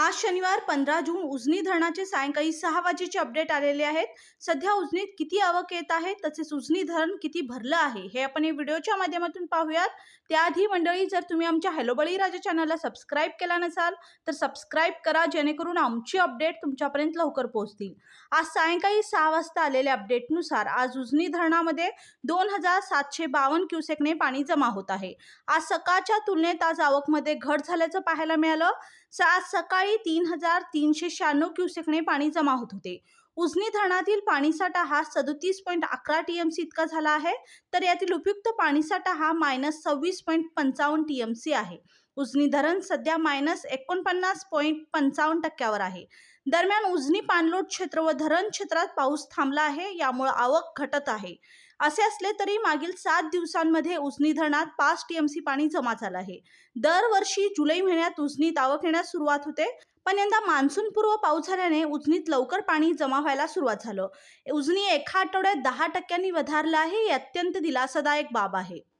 आज शनिवार पंधरा जून उजनी धरणाचे सायंकाळी सहा वाजेचे अपडेट आलेले आहेत. सध्या उजनीत किती आवक येत आहे? तसेच उजनी धरण किती भरलं आहे? हे आपण या व्हिडिओच्या माध्यमातून पाहूयात. त्याआधी मंडळी जर तुम्ही आमच्या हॅलो बळीराजा चॅनलला सबस्क्राईब केला नसाल तर सबस्क्राईब करा जेणेकरून आमची अपडेट तुमच्यापर्यंत लवकर पोहोचतील. आज सायंकाळी सहा वाजता आलेल्या अपडेटनुसार आज उजनी धरणामध्ये दोन हजार सातशे बावन्न क्युसेकने पाणी जमा होत आहे. आज सकाळच्या तुलनेत आज आवकमध्ये घट झाल्याचं पाहायला मिळालं. आज सकाळी तीन हजार तीनशे शहाण्णव क्युसेकने पाणी जमा होत होते. उजनी धरणातील पाणीसाठा हा सदोतीस पॉईंट अकरा टी एम सी इतका झाला आहे तर यातील उपयुक्त पाणीसाठा हा मायनस सव्वीस पॉईंट पंचावन्न टी एम सी आहे. उजनी धरण सध्या मायनस एकोणपन्नास पॉईंट पंचावन्न टक्क्यावर आहे. दरम्यान उजनी पाणलोट क्षेत्र व धरण क्षेत्रात पाऊस थांबला आहे यामुळे आवक घटत आहे. असे असले तरी मागील सात दिवसांमध्ये उसनी धरणात पाच टी एम सी पाणी जमा झालं आहे. दरवर्षी जुलै महिन्यात उजनीत आवक येण्यास सुरुवात होते पण यंदा मान्सूनपूर्व पाऊस झाल्याने उजनीत लवकर पाणी जमा व्हायला सुरुवात झालं. उजनी एका आठवड्यात दहा टक्क्यांनी वधारलं आहे ही अत्यंत दिलासादायक बाब आहे.